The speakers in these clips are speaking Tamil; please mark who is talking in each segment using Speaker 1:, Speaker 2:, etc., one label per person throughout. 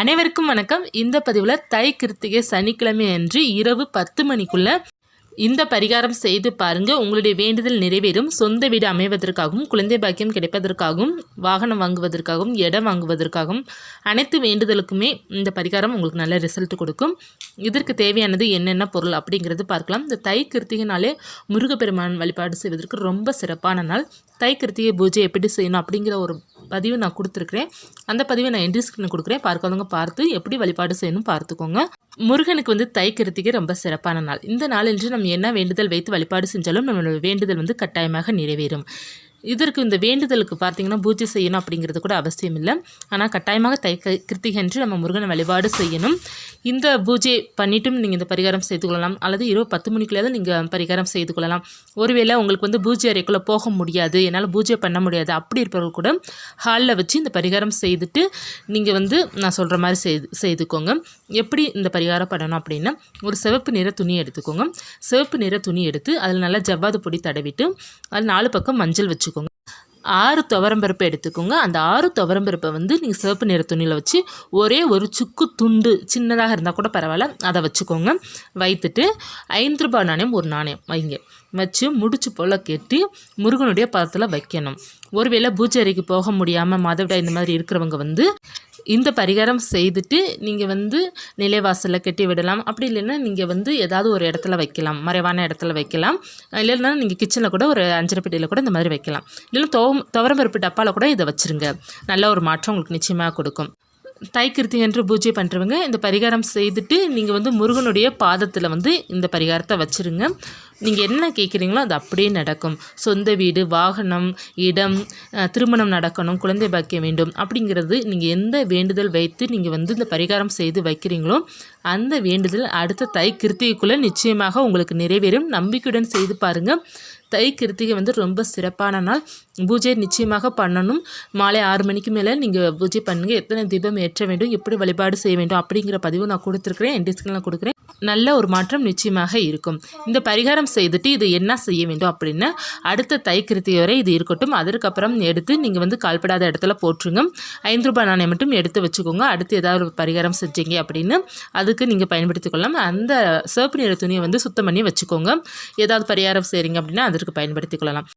Speaker 1: அனைவருக்கும் வணக்கம். இந்த பதிவில் தை கிருத்திகை சனிக்கிழமை அன்று இரவு பத்து மணிக்குள்ள இந்த பரிகாரம் செய்து பாருங்கள் உங்களுடைய வேண்டுதல் நிறைவேறும். சொந்த வீடு அமைவதற்காகவும் குழந்தை பாக்கியம் கிடைப்பதற்காகவும் வாகனம் வாங்குவதற்காகவும் இடம் வாங்குவதற்காகவும் அனைத்து வேண்டுதலுக்குமே இந்த பரிகாரம் உங்களுக்கு நல்ல ரிசல்ட் கொடுக்கும். இதற்கு தேவையானது என்னென்ன பொருள் அப்படிங்கிறது பார்க்கலாம். இந்த தை கிருத்திகைனாலே முருகப்பெருமான் வழிபாடு செய்வதற்கு ரொம்ப சிறப்பான நாள். தை கிருத்திகை பூஜை எப்படி செய்யணும் அப்படிங்கிற ஒரு பதிவு நான் கொடுத்துருக்குறேன். அந்த பதிவை நான் என்ட்ரி ஸ்க்ரீனில் கொடுக்குறேன். பார்க்காதவங்க பார்த்து எப்படி வழிபாடு செய்யணும் பார்த்துக்கோங்க. முருகனுக்கு வந்து தை கிருத்திகை ரொம்ப சிறப்பான நாள். இந்த நாளன்று நம்ம என்ன வேண்டுதல் வைத்து வழிபாடு செஞ்சாலும் நம்மளோட வேண்டுதல் வந்து கட்டாயமாக நிறைவேறும். இதற்கு இந்த வேண்டுதலுக்கு பார்த்தீங்கன்னா பூஜை செய்யணும் அப்படிங்கிறது கூட அவசியம் இல்லை ஆனால் கட்டாயமாக தை கிருத்திகன்று நம்ம முருகனை வழிபாடு செய்யணும். இந்த பூஜை பண்ணிட்டும் நீங்கள் இந்த பரிகாரம் செய்து கொள்ளலாம். அல்லது இரவு பத்து மணிக்குள்ளே நீங்கள் பரிகாரம் செய்து கொள்ளலாம். ஒருவேளை உங்களுக்கு வந்து பூஜை அறைக்குள்ளே போக முடியாது. என்னால் பூஜை பண்ண முடியாது. அப்படி இருப்பவர்கள் கூட ஹாலில் வச்சு இந்த பரிகாரம் செய்துட்டு நீங்கள் வந்து நான் சொல்கிற மாதிரி செய்து செய்துக்கோங்க. எப்படி இந்த பரிகாரம் பண்ணணும் அப்படின்னா ஒரு சிவப்பு நிற துணி எடுத்துக்கோங்க. சிவப்பு நிற துணி எடுத்து அதில் நல்லா ஜவ்வாது பொடி தடவிட்டு அதில் நாலு பக்கம் மஞ்சள் வச்சுக்கோங்க. ஆறு துவரம்பருப்பை எடுத்துக்கோங்க. அந்த ஆறு துவரம்பருப்பை வந்து நீங்கள் சிவப்பு நிற துணியில் வச்சு ஒரே ஒரு சுக்கு துண்டு சின்னதாக இருந்தால் கூட பரவாயில்ல. அதை வச்சுக்கோங்க. வைத்துட்டு ஐந்து ரூபாய் நாணயம் ஒரு நாணயம் வைங்க. வச்சு முடிச்சு போல் கெட்டி முருகனுடைய பதத்தில் வைக்கணும். ஒருவேளை பூஜை அறைக்கு போக முடியாமல் மாதவிடாய் இந்த மாதிரி இருக்கிறவங்க வந்து இந்த பரிகாரம் செய்துட்டு நீங்கள் வந்து நிலைவாசலில் கட்டி விடலாம். அப்படி இல்லைன்னா நீங்கள் வந்து ஏதாவது ஒரு இடத்துல வைக்கலாம். மறைவான இடத்துல வைக்கலாம். இல்லைன்னா நீங்கள் கிச்சனில் கூட ஒரு அஞ்சரை பெட்டியில் கூட இந்த மாதிரி வைக்கலாம். இல்லைன்னா துவ துவரம்பருப்பு டப்பாவில் கூட இதை வச்சுருங்க. நல்ல ஒரு மாற்றம் உங்களுக்கு நிச்சயமாக கொடுக்கும். தைக்கிருத்தி என்று பூஜை பண்ணுறவங்க இந்த பரிகாரம் செய்துட்டு நீங்கள் வந்து முருகனுடைய பாதத்தில் வந்து இந்த பரிகாரத்தை வச்சுருங்க. நீங்கள் என்ன கேட்குறீங்களோ அது அப்படியே நடக்கும். சொந்த வீடு வாகனம் இடம் திருமணம் நடக்கணும் குழந்தை பாக்கியம் வேண்டும் அப்படிங்கிறது நீங்கள் எந்த வேண்டுதல் வைத்து நீங்கள் வந்து இந்த பரிகாரம் செய்து வைக்கிறீங்களோ அந்த வேண்டுதல் அடுத்த தை கிருத்திகைக்குள்ளே நிச்சயமாக உங்களுக்கு நிறைவேறும். நம்பிக்கையுடன் செய்து பாருங்கள் தை கிருத்திகை வந்து ரொம்ப சிறப்பான நாள். பூஜை நிச்சயமாக பண்ணணும். மாலை ஆறு மணிக்கு மேலே நீங்கள் பூஜை பண்ணுங்கள் எத்தனை தீபம் ஏற்ற வேண்டும் எப்படி வழிபாடு செய்ய வேண்டும் அப்படிங்கிற பதிவு நான் கொடுத்துருக்குறேன். என் டிஸ்கிரிப்ஷனில் கொடுக்குறேன். நல்ல ஒரு மாற்றம் நிச்சயமாக இருக்கும். இந்த பரிகாரம் செய்துட்டு இது என்ன செய்ய வேண்டும் அப்படின்னு அடுத்த தைக்கிருத்தி வரை இது இருக்கட்டும். அதற்கப்புறம் எடுத்து நீங்கள் வந்து கால்படாத இடத்துல போட்டுருங்க. ஐந்து ரூபாய் நாணயம் மட்டும் எடுத்து வச்சுக்கோங்க. அடுத்து ஏதாவது ஒரு பரிகாரம் செஞ்சீங்க அப்படின்னு அதுக்கு நீங்கள் பயன்படுத்திக்கொள்ளலாம் அந்த சிவப்பு நிற துணியை வந்து சுத்தம் பண்ணி வச்சுக்கோங்க. ஏதாவது பரிகாரம் செய்கிறீங்க அப்படின்னா அதற்கு பயன்படுத்திக்கொள்ளலாம்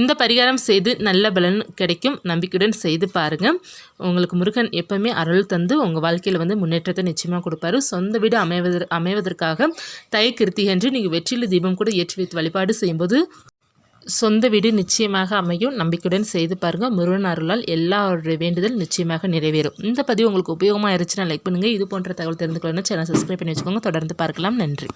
Speaker 1: இந்த பரிகாரம் செய்து நல்ல பலன் கிடைக்கும். நம்பிக்கையுடன் செய்து பாருங்கள் உங்களுக்கு முருகன் எப்போவுமே அருள் தந்து உங்கள் வாழ்க்கையில் வந்து முன்னேற்றத்தை நிச்சயமாக கொடுப்பாரு. சொந்த வீடு அமைவதற் அமைவதற்காக தை கிருத்திகன்று நீங்கள் வெற்றில தீபம் கூட ஏற்றி வைத்து வழிபாடு செய்யும்போது சொந்த வீடு நிச்சயமாக அமையும். நம்பிக்கையுடன் செய்து பாருங்கள் முருகன் அருளால் எல்லாருடைய வேண்டுதல் நிச்சயமாக நிறைவேறும். இந்த பதிவு உங்களுக்கு உபயோகமாக இருந்துச்சுன்னா லைக் பண்ணுங்கள் இது போன்ற தகவல் தெரிந்து கொள்ளணும் சேனல் சப்ஸ்கிரைப் பண்ணி வச்சுக்கோங்க. தொடர்ந்து பார்க்கலாம். நன்றி.